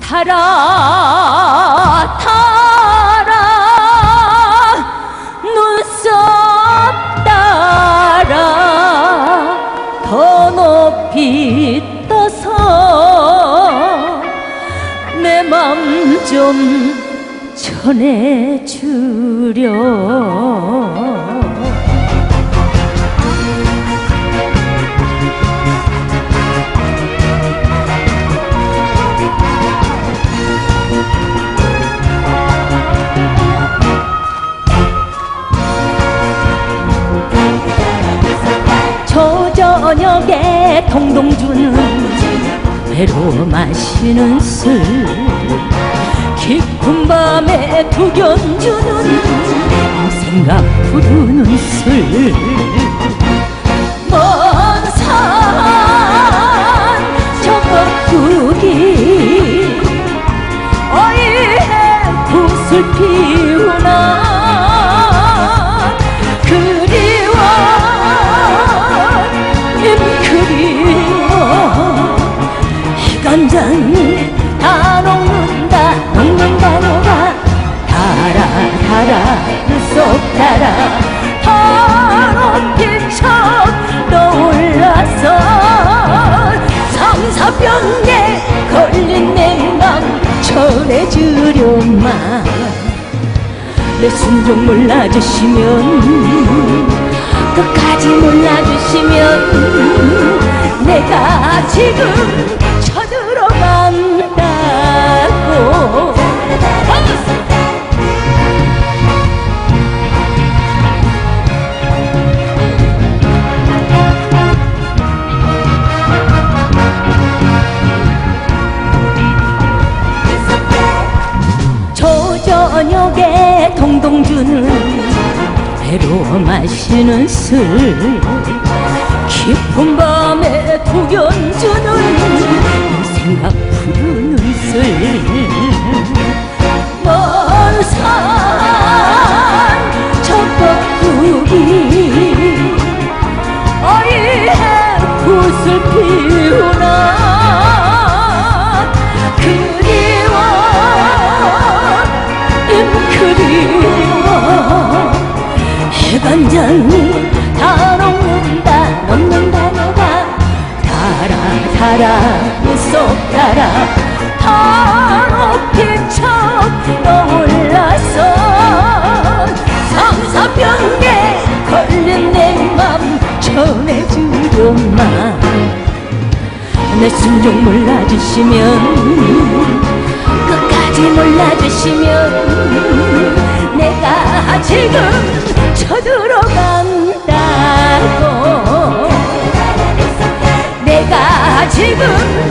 타라 타라 눈썹 따라 더 높이 떠서 내 맘 좀 전해주려 저저녁에 동동주는 배로 마시는 술 깊은 밤에 두견주는 생각 부르는 술. 먼산 저거꾸기 어이해 붓을 피 희간장 다 녹는다 녹는다 녹아 달아 달아 속 달아. 더 높이 쳐 떠올라서. 삼사병에 걸린 내맘 전해주려마 내순좀 몰라주시면 끝까지 몰라주시면 내가 지금 배로 마시는 술. 깊은 밤에 두견주는 생각 부르는 술먼산 저거꾸기 어이해 붓을 피우나 해반장이 다 녹는다 녹는다 녹아 달아 달아 속 달아. 더 높이 쳐 떠올라서 삼사병에 걸린 내맘 전해주려마 내순좀 몰라주시면 끝까지 몰라주시면 내가 지금 쳐들어간다고. 내가 지금